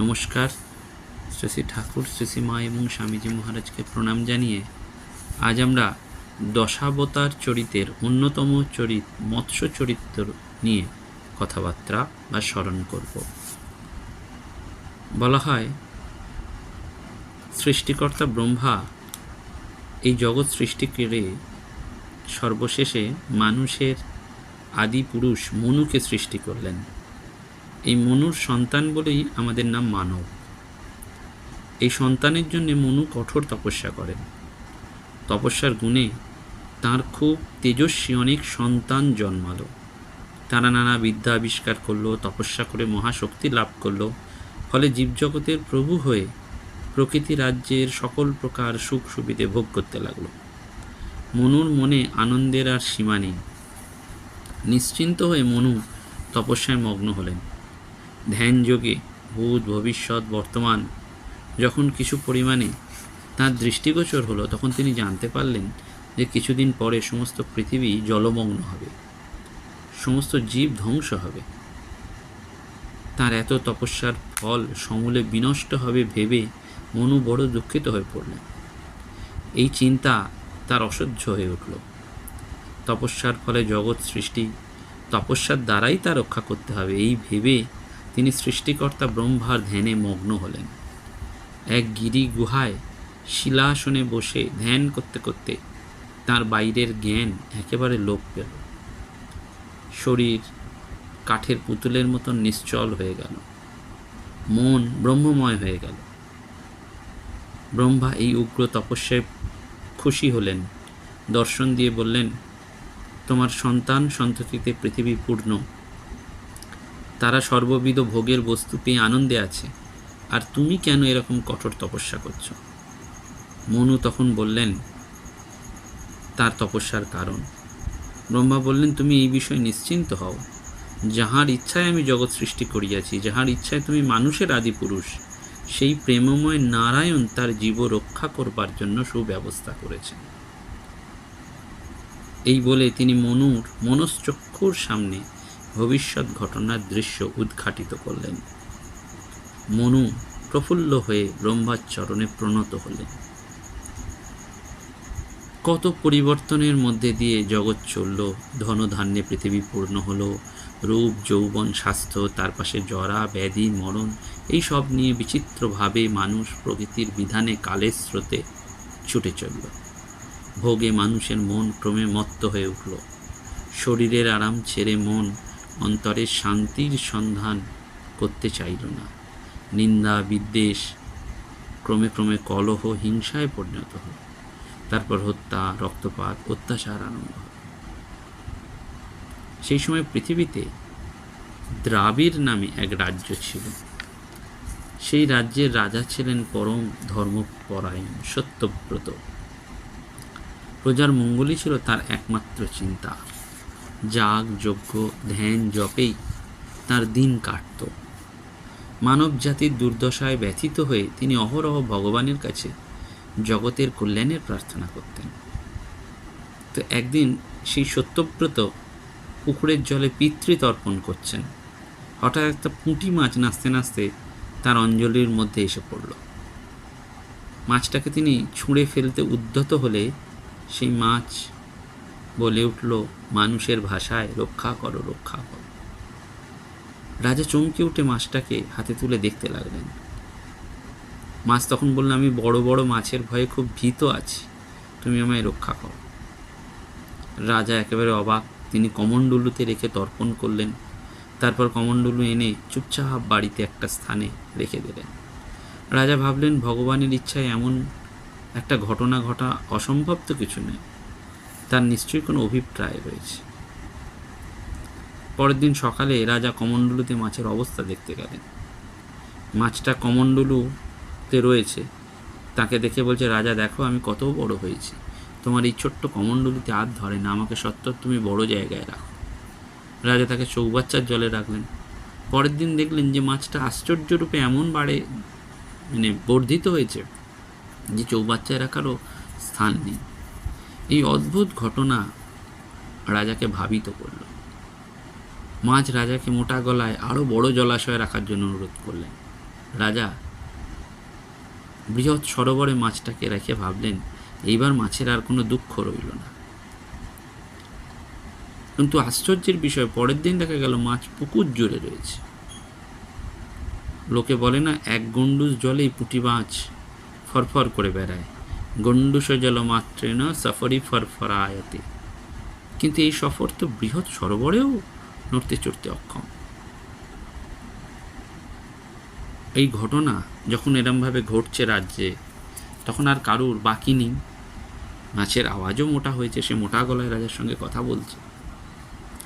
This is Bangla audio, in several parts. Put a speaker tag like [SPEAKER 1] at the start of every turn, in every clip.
[SPEAKER 1] নমস্কার। শ্রী শ্রী ঠাকুর, শ্রী শ্রী মা এবং স্বামীজি মহারাজকে প্রণাম জানিয়ে আজ আমরা দশাবতার চরিতের অন্যতম চরিত, মৎস্য চরিত্র নিয়ে কথাবার্তা বা স্মরণ করব। বলা হয়, সৃষ্টিকর্তা ব্রহ্মা এই জগৎ সৃষ্টি করে সর্বশেষে মানুষের আদি পুরুষ মনুকে সৃষ্টি করলেন। এই মনুর সন্তান বলেই আমাদের নাম মানব। এই সন্তানের জন্য মনু কঠোর তপস্যা করেন তপস্যার গুণে তার খুব তেজস্বী অনেক সন্তান জন্মালো। তারা নানা বিদ্যা আবিষ্কার করল, তপস্যা করে মহাশক্তি লাভ করল। ফলে জীবজগতের প্রভু হয়ে প্রকৃতি রাজ্যের সকল প্রকার সুখ সুবিধে ভোগ করতে লাগল। মনুর মনে আনন্দের আর সীমা নেই। নিশ্চিন্ত হয়ে মনু তপস্যায় মগ্ন হলেন। ধ্যান যোগে ভূত ভবিষ্যৎ বর্তমান যখন কিছু পরিমাণে তার দৃষ্টিগোচর হলো, তখন তিনি জানতে পারলেন যে কিছুদিন পরে সমস্ত পৃথিবী জলমগ্ন হবে, সমস্ত জীব ধ্বংস হবে। তার এত তপস্যার ফল সমূলে বিনষ্ট হবে ভেবে মনু বড় দুঃখিত হয়ে পড়লেন। এই চিন্তা তার অসহ্য হয়ে উঠল। তপস্যার ফলে জগৎ সৃষ্টি, তপস্যার দ্বারাই তা রক্ষা করতে হবে, এই ভেবে তিনি সৃষ্টিকর্তা ব্রহ্মার ধ্যানে মগ্ন হলেন। এক গিরি গুহায় শিলাসনে বসে ধ্যান করতে করতে তার বাইরের জ্ঞান একেবারে লোপ পেল। শরীর কাঠের পুতুলের মতন নিশ্চল হয়ে গেল। মন ব্রহ্মময় হয়ে গেল। ব্রহ্মা এই উগ্র তপস্যায় খুশি হলেন। দর্শন দিয়ে বললেন, তোমার সন্তান সন্ততিতে পৃথিবী পূর্ণ। তারা সর্ববিধ ভোগের বস্তু পেয়ে আনন্দে আছে। আর তুমি কেন এরকম কঠোর তপস্যা করছ? মনু তখন বললেন, তার তপস্যার কারণ। ব্রহ্মা বললেন, তুমি এই বিষয়ে নিশ্চিন্ত হও। যাহার ইচ্ছায় আমি জগৎ সৃষ্টি করিয়াছি, যাহার ইচ্ছায় তুমি মানুষের আদি পুরুষ, সেই প্রেমময় নারায়ণ তার জীব রক্ষা করবার জন্য সুব্যবস্থা করেছেন এই বলে তিনি মনুর মনশ্চক্ষুর সামনে ভবিষ্যৎ ঘটনার দৃশ্য উদ্ঘাটিত করলেন। মনু প্রফুল্ল হয়ে ব্রহ্মার চরণে প্রণত হলেন। কত পরিবর্তনের মধ্যে দিয়ে জগৎ চলল, ধনধান্যে পৃথিবী পূর্ণ হলো, রূপ, যৌবন, স্বাস্থ্য, তার পাশে জরা, ব্যাধি, মরণ, এই সব নিয়ে বিচিত্রভাবে মানুষ প্রকৃতির বিধানে কালের স্রোতে ছুটে চলল। ভোগে মানুষের মন ক্রমে মত্ত হয়ে উঠল। শরীরের আরাম ছেড়ে মন অন্তরের শান্তির সন্ধান করতে চাইল না। নিন্দা, বিদ্বেষ, ক্রমে ক্রমে কলহ, হিংসায় পরিণত হল। তারপর হত্যা, রক্তপাত, অত্যাচার আরম্ভ সেই সময় পৃথিবীতে দ্রাবিড় নামে এক রাজ্য ছিল। সেই রাজ্যের রাজা ছিলেন পরম ধর্মপরায়ণ, সত্যব্রত। প্রজার মঙ্গলই ছিল তার একমাত্র চিন্তা। যাগ যজ্ঞ ধ্যান জপেই তার দিন কাটত। মানব জাতির দুর্দশায় ব্যথিত হয়ে তিনি অহরহ ভগবানের কাছে জগতের কল্যাণের প্রার্থনা করতেন। তো একদিন সেই সত্যব্রত পুকুরের জলে পিতৃতর্পণ করছেন। হঠাৎ একটা পুঁটি মাছ নাচতে নাচতে তার অঞ্জলির মধ্যে এসে পড়ল। মাছটাকে তিনি ছুঁড়ে ফেলতে উদ্যত হলে সেই মাছ বলে উঠল, মানুষের ভাষায় রক্ষা করো রক্ষা করো। রাজা চমকে উঠে মাছটাকে হাতে তুলে দেখতে লাগলেন। মাছ তখন বলল, আমি বড় বড় মাছের ভয়ে খুব ভীত আছি। তুমি আমায় রক্ষা করো। রাজা একেবারে অবাক, তিনি কমণ্ডলুতে রেখে তর্পণ করলেন। তারপর কমণ্ডলু এনে চুপচাপ বাড়িতে একটা স্থানে রেখে দিলেন। রাজা ভাবলেন, ভগবানের ইচ্ছায় এমন একটা ঘটনা ঘটা অসম্ভব তো কিছু নেই তার নিশ্চয়ই কোনো অভিপ্রায় রয়েছে। পরের দিন সকালে রাজা কমণ্ডলুতে মাছের অবস্থা দেখতে গেলেন। মাছটা কমণ্ডলুতে রয়েছে। তাকে দেখে বলছে, রাজা, দেখো, আমি কত বড় হয়েছি। তোমার এই ছোট্ট কমণ্ডলুতে হাত ধরে না, আমাকে সত্তর তুমি বড় জায়গায় রাখো। রাজা তাকে চৌবাচ্চার জলে রাখলেন। পরের দিন দেখলেন যে, মাছটা আশ্চর্যরূপে এমন বাড়ে মানে বর্ধিত হয়েছে যে, চৌবাচ্চায় রাখারও স্থান নেই। এই অদ্ভুত ঘটনা রাজাকে ভাবিত করল। মাছ রাজাকে মোটা গলায় আরও বড় জলাশয়ে রাখার জন্য অনুরোধ করলেন। রাজা, বৃহৎ সরোবরে মাছটাকে রেখে ভাবলেন, এইবার মাছের আর কোনো দুঃখ রইল না। কিন্তু আশ্চর্যের বিষয়, পরের দিন দেখা গেল মাছ পুকুর জুড়ে রয়েছে। লোকে বলে না, এক গন্ডুস জলেই পুঁটি মাছ ফরফর করে বেড়ায়। গন্ডুস জল মাত্রেন সফরি ফরফরায়তে। কিন্তু এই সফর তো বৃহৎ সরোবরেও নড়তে চড়তে অক্ষম। এই ঘটনা যখন এরমভাবে ঘটছে রাজ্যে, তখন আর কারুর বাকি নেই। মাছের আওয়াজও মোটা হয়েছে, সে মোটা গলায় রাজার সঙ্গে কথা বলছে।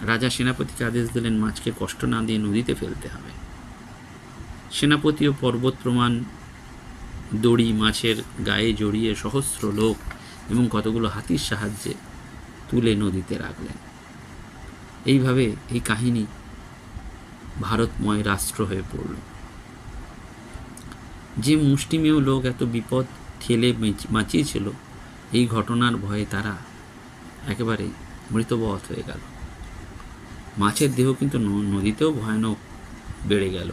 [SPEAKER 1] রাজা সেনাপতিকে আদেশ দিলেন, মাছকে কষ্ট না দিয়ে নদীতে ফেলতে হবে। সেনাপতি ও পর্বত প্রমাণ দড়ি মাছের গায়ে জড়িয়ে সহস্র লোক এবং কতগুলো হাতির সাহায্যে তুলে নদীতে রাখলেন। এইভাবে এই কাহিনী ভারতময় রাষ্ট্র হয়ে পড়ল। যে মুষ্টিমেয় লোক এত বিপদ ঠেলে বেঁচ- বাঁচিয়েছিল এই ঘটনার ভয়ে তারা একেবারে মৃতবৎ হয়ে গেল। মাছের দেহ কিন্তু নদীতেও ভয়ানক বেড়ে গেল।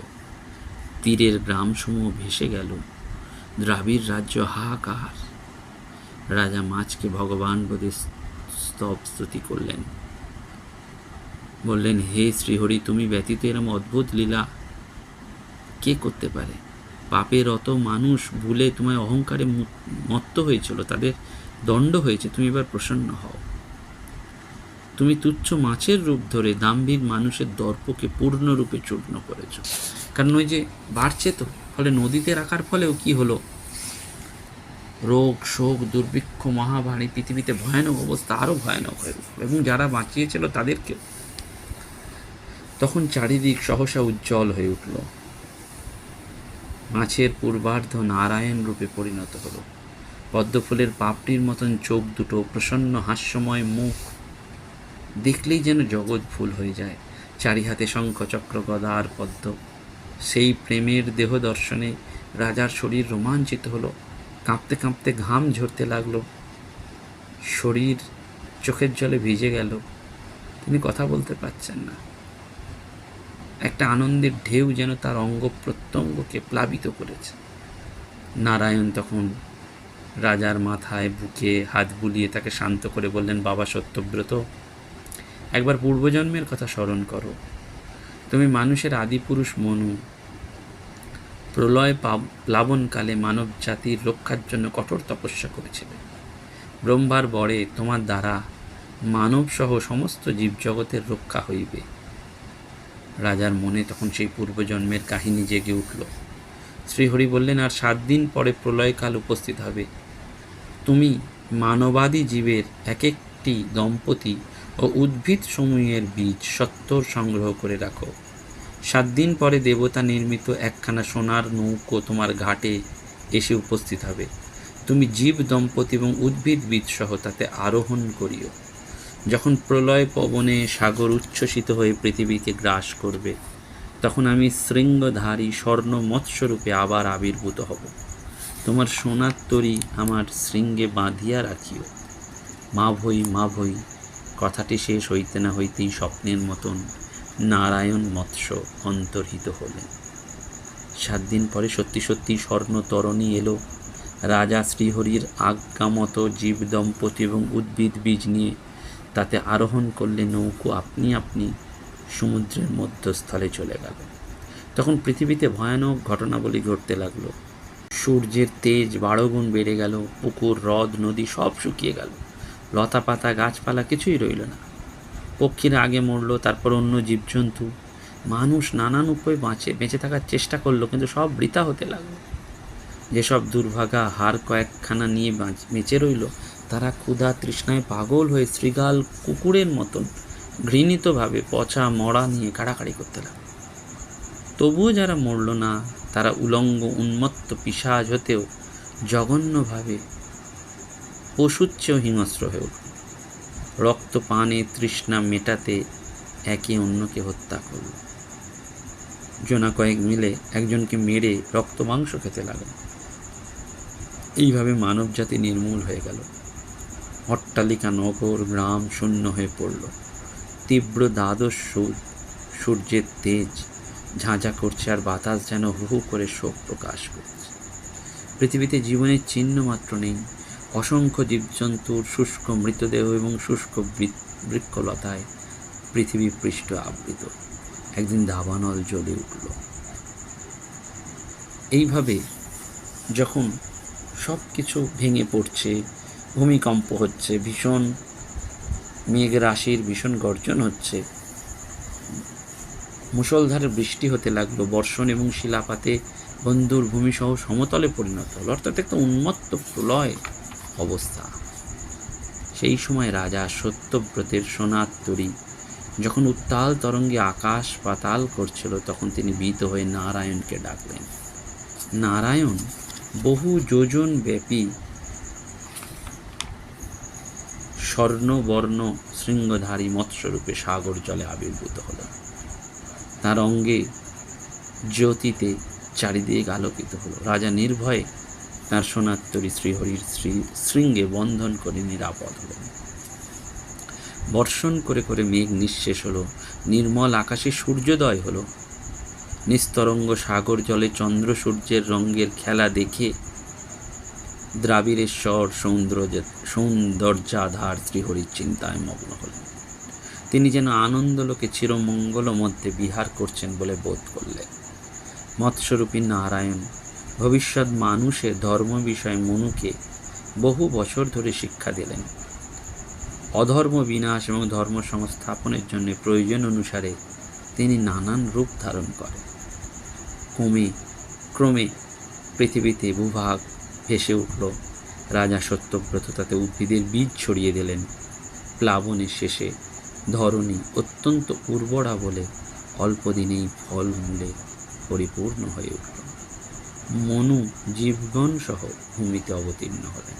[SPEAKER 1] তীরের গ্রামসমূহ ভেসে গেল। দ্রাবিড় রাজ্য হাহাকার। রাজা মাছকে ভগবান বোধে স্তব স্তুতি করলেন। বললেন, হে শ্রীহরি, তুমি ব্যতীত এরম অদ্ভুত লীলা কে করতে পারে? পাপের অত মানুষ ভুলে তোমায় অহংকারে মত্ত হয়েছিল, তাদের দণ্ড হয়েছে, তুমি এবার প্রসন্ন হও। তুমি তুচ্ছ মাছের রূপ ধরে দাম্ভিক মানুষের দর্পকে পূর্ণরূপে চূর্ণ করেছ। কারণ ওই যে বাড়ছে তো, ফলে নদীতে রাখার ফলেও কি হলো? রোগ, শোক, দুর্ভিক্ষ, মহাভারী, পৃথিবীতে ভয়ানক অবস্থা, আরও ভয়ানক হয়ে এবং যারা বাঁচিয়েছিল তাদেরকে তখন চারিদিক সহসা উজ্জ্বল হয়ে উঠল। মাছের পূর্বার্ধ নারায়ণ রূপে পরিণত হলো। পদ্মফুলের পাপড়ির মতন চোখ দুটো প্রসন্ন হাস্যময় মুখ দেখলেই যেন জগৎ ফুল হয়ে যায়। চারি হাতে শঙ্খ, চক্র, গদা আর পদ্ম। সেই প্রেমের দেহ দর্শনে রাজার শরীর রোমাঞ্চিত হলো। কাঁপতে কাঁপতে ঘাম ঝরতে লাগল। শরীর চোখের জলে ভিজে গেল। তিনি কথা বলতে পারছেন না। একটা আনন্দের ঢেউ যেন তার অঙ্গ প্রত্যঙ্গকে প্লাবিত করেছে। নারায়ণ তখন রাজার মাথায় বুকে হাত বুলিয়ে তাকে শান্ত করে বললেন, বাবা সত্যব্রত একবার পূর্বজন্মের কথা স্মরণ করো। তুমি মানুষের আদিপুরুষ মনু। প্রলয় প্লাবনকালে মানব জাতির রক্ষার জন্য কঠোর তপস্যা করেছিলে। ব্রহ্মার বরে তোমার দ্বারা মানবসহ সমস্ত জীবজগতের রক্ষা হইবে। রাজার মনে তখন সেই পূর্বজন্মের কাহিনী জেগে উঠল। শ্রীহরি বললেন, আর সাত দিন পরে প্রলয়কাল উপস্থিত হবে। তুমি মানবাদী জীবের এক একটি দম্পতি ও উদ্ভিদ সমূহের বীজ সত্তর সংগ্রহ করে রাখো। সাত দিন পরে দেবতা নির্মিত একখানা সোনার নৌকো তোমার ঘাটে এসে উপস্থিত হবে। তুমি জীব, দম্পতি এবং উদ্ভিদ বীজ সহ তাতে আরোহণ করিও। যখন প্রলয় পবনে সাগর উচ্ছ্বসিত হয়ে পৃথিবীকে গ্রাস করবে, তখন আমি শৃঙ্গধারী স্বর্ণ মৎস্যরূপে আবার আবির্ভূত হব। তোমার সোনার তরী আমার শৃঙ্গে বাঁধিয়া রাখিও। মা ভই মা ভই কথাটি শেষ হইতে না হইতেই স্বপ্নের মতন নারায়ণ মৎস্য অন্তর্হিত হলেন। সাত দিন পরে সত্যি সত্যি স্বর্ণ তরণী এলো। রাজা শ্রীহরির আজ্ঞামতো জীব, দম্পতি এবং উদ্ভিদ বীজ নিয়ে তাতে আরোহণ করলে নৌকো আপনি আপনি সমুদ্রের মধ্যস্থলে চলে গেল। তখন পৃথিবীতে ভয়ানক ঘটনাবলী ঘটতে লাগল। সূর্যের তেজ বারো গুণ বেড়ে গেল, পুকুর, হ্রদ, নদী সব শুকিয়ে গেল। লতা পাতা গাছপালা কিছুই রইল না। পক্ষীরা আগে মরলো, তারপর অন্য জীবজন্তু। মানুষ নানান উপায়ে বাঁচে, বেঁচে থাকার চেষ্টা করল, কিন্তু সব বৃথা হতে লাগল। যেসব দুর্ভাগা হার কয়েকখানা নিয়ে বেঁচে রইল, তারা ক্ষুধা তৃষ্ণায় পাগল হয়ে শ্রীগাল কুকুরের মতন ঘৃণিতভাবে পচা মরা নিয়ে কাড়াকাড়ি করতে লাগল। তবুও যারা মরল না, তারা উলঙ্গ, উন্মত্ত, পিসাজ হতেও জঘন্যভাবে পশুর চেয়েও হিংস্র হয়ে উঠল। রক্ত পানে তৃষ্ণা মেটাতে একে অন্যকে হত্যা করল। জনা কয়েক মিলে একজনকে মেরে রক্ত মাংস খেতে লাগল। এইভাবে মানবজাতি নির্মূল হয়ে গেল। অট্টালিকা নগর গ্রাম শূন্য হয়ে পড়ল। তীব্র দ্বাদশ সূর্য, সূর্যের তেজ ঝাঁঝা করছে আর বাতাস যেন হু হু করে শোক প্রকাশ করছে। পৃথিবীতে জীবনের চিহ্ন মাত্র নেই। অসংখ্য জীবজন্তুর শুষ্ক মৃতদেহ এবং শুষ্ক বৃক্ষলতায় পৃথিবী পৃষ্ঠ আবৃত। একদিন দাবানল জ্বলে উঠল। এইভাবে যখন সব কিছু ভেঙে পড়ছে, ভূমিকম্প হচ্ছে, ভীষণ মেঘ রাশির ভীষণ গর্জন হচ্ছে, মুষলধারে বৃষ্টি হতে লাগল, বর্ষণ এবং শিলাপাতে বন্ধুর ভূমিসহ সমতলে পরিণত হলো। অর্থাৎ একটা উন্মত্ত প্রলয়। অবস্থা। সেই সময় রাজা সত্যব্রতের সোনার তরী যখন উত্তাল তরঙ্গে আকাশ পাতাল করছিল, তখন তিনি ভীত হয়ে নারায়ণকে ডাকলেন। নারায়ণ, বহু যোজন ব্যাপী স্বর্ণবর্ণ শৃঙ্গধারী মৎস্যরূপে সাগর জলে আবির্ভূত হলেন তার অঙ্গে জ্যোতিতে চারিদিক আলোকিত হলো। রাজা নির্ভয়ে তার সোনাত্তরী শ্রীহরির শ্রী শৃঙ্গে বন্ধন করে নিরাপদ হলেন। বর্ষণ করে করে মেঘ নিঃশেষ হলো, নির্মল আকাশে সূর্যোদয় হলো। নিস্তরঙ্গ সাগর জলে চন্দ্র সূর্যের রঙের খেলা দেখে দ্রাবিড়েশ্বর সৌন্দর্য, সৌন্দর্যাধার শ্রীহরির চিন্তায় মগ্ন হলেন। তিনি যেন আনন্দলোকে চিরমঙ্গল মধ্যে বিহার করছেন বলে বোধ করলেন। মৎস্যরূপী নারায়ণ ভবিষ্যৎ মানুষের ধর্ম বিষয়ে মনুকে বহু বছর ধরে শিক্ষা দিলেন। অধর্ম বিনাশ এবং ধর্ম সংস্থাপনের জন্য প্রয়োজন অনুসারে তিনি নানান রূপ ধারণ করেন। ক্রমে ক্রমে পৃথিবীতে ভূভাগ ভেসে উঠল। রাজা সত্যব্রত তাতে উদ্ভিদের বীজ ছড়িয়ে দিলেন। প্লাবনের শেষে ধরণী অত্যন্ত উর্বরা বলে অল্প দিনেই ফল মূলে পরিপূর্ণ হয়ে উঠল। মনু জীবগণ সহ ভূমিতে অবতীর্ণ হলেন।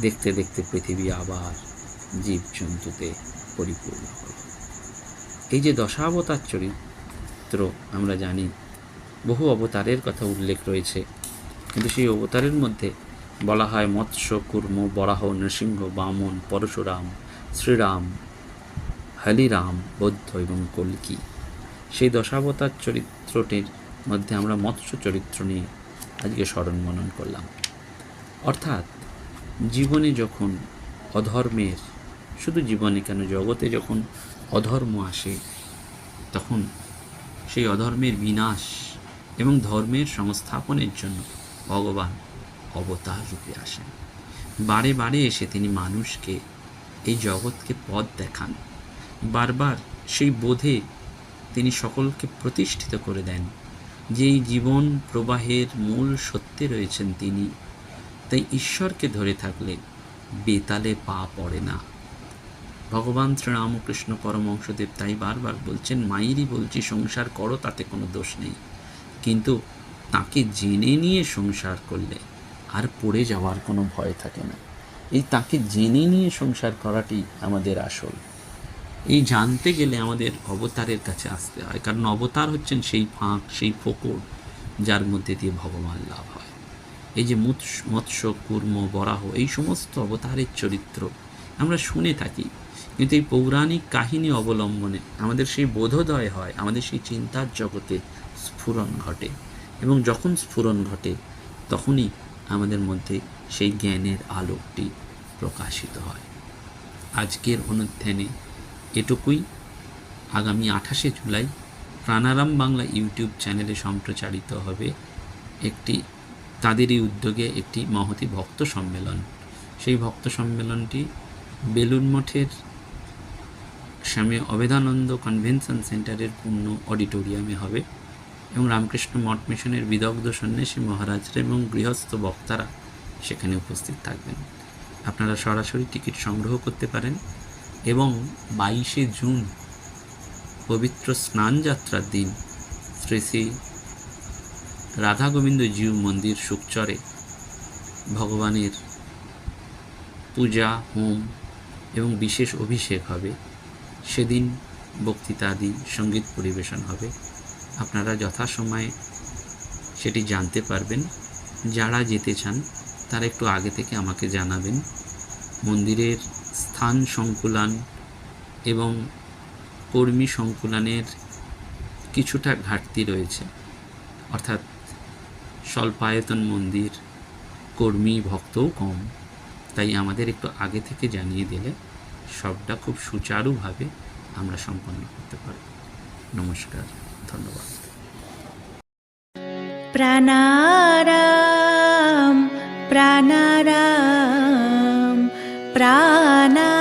[SPEAKER 1] দেখতে দেখতে পৃথিবী আবার জীবজন্তুতে পরিপূর্ণ হল। এই যে দশাবতার চরিত্র আমরা জানি, বহু অবতারের কথা উল্লেখ রয়েছে। কিন্তু সেই অবতারের মধ্যে বলা হয় মৎস্য, কুর্ম, বরাহ, নৃসিংহ, বামন, পরশুরাম, শ্রীরাম, হলিরাম, বৌদ্ধ এবং কল্কি। সেই দশাবতার চরিত্রটির মধ্যে আমরা মৎস্য চরিত্র নিয়ে আজকে স্মরণ মনন করলাম। অর্থাৎ জীবনে যখন অধর্মের, শুধু জীবনে কেন, জগতে যখন অধর্ম আসে, তখন সেই অধর্মের বিনাশ এবং ধর্মের সংস্থাপনের জন্য ভগবান অবতার রূপে আসেন। বারে বারে এসে তিনি মানুষকে এই জগৎকে পথ দেখান। বারবার সেই বোধে তিনি সকলকে প্রতিষ্ঠিত করে দেন। যে এই জীবন প্রবাহের মূল সত্যে রয়েছেন তিনি, তাই ঈশ্বরকে ধরে থাকলে বেতালে পা পড়ে না। ভগবান শ্রীরামকৃষ্ণ পরমংশদেব তাই বারবার বলছেন মায়েরই বলছি, সংসার করো, তাতে কোনো দোষ নেই। কিন্তু তাকে জেনে নিয়ে সংসার করলে আর পড়ে যাওয়ার কোনো ভয় থাকে না। এই তাকে জেনে নিয়ে সংসার করাটি আমাদের আসল। এই জানতে গেলে আমাদের অবতারের কাছে আসতে হয়। কারণ অবতার হচ্ছেন সেই ফাঁক, সেই ফোকর যার মধ্যে দিয়ে ভগবান লাভ হয়। এই যে মৎস্য, কুর্ম, বরাহ এই সমস্ত অবতারের চরিত্র আমরা শুনে থাকি। কিন্তু এই পৌরাণিক কাহিনী অবলম্বনে আমাদের সেই বোধোদয় হয়, আমাদের সেই চিন্তার জগতে স্ফুরণ ঘটে এবং যখন স্ফুরণ ঘটে তখনই আমাদের মধ্যে সেই জ্ঞানের আলোকটি প্রকাশিত হয়। আজকের অনুধ্যানে এটুকুই আগামী আঠাশে জুলাই প্রাণারাম বাংলা ইউটিউব চ্যানেলে সম্প্রচারিত হবে একটি, তাদেরই উদ্যোগে একটি মহতি ভক্ত সম্মেলন। সেই ভক্ত সম্মেলনটি বেলুন মঠের স্বামী অবেদানন্দ কনভেনশন সেন্টারের পূর্ণ অডিটোরিয়ামে হবে এবং রামকৃষ্ণ মঠ মিশনের বিদগ্ধ সন্ন্যাসী মহারাজরা এবং গৃহস্থ বক্তারা সেখানে উপস্থিত থাকবেন। আপনারা সরাসরি টিকিট সংগ্রহ করতে পারেন। এবং বাইশে জুন, পবিত্র স্নান যাত্রার দিন, শ্রী শ্রী রাধা গোবিন্দ মন্দির সুকচরে ভগবানের পূজা, হোম এবং বিশেষ অভিষেক হবে। সেদিন বক্তৃতাদি সংগীত পরিবেশন হবে। আপনারা যথাসময়ে সেটি জানতে পারবেন। যারা যেতে চান, তারা একটু আগে থেকে আমাকে জানাবেন। মন্দিরের স্থান সংকুলান এবং কর্মী সংকুলানের কিছুটা ঘাটতি রয়েছে। অর্থাৎ স্বল্পায়তন মন্দির, কর্মী ভক্তও কম। তাই আমাদের একটু আগে থেকে জানিয়ে দিলে সবটা খুব সুচারুভাবে আমরা সম্পন্ন করতে পারব। নমস্কার, ধন্যবাদ।
[SPEAKER 2] প্রাণারাম প্রাণারাম। प्राण।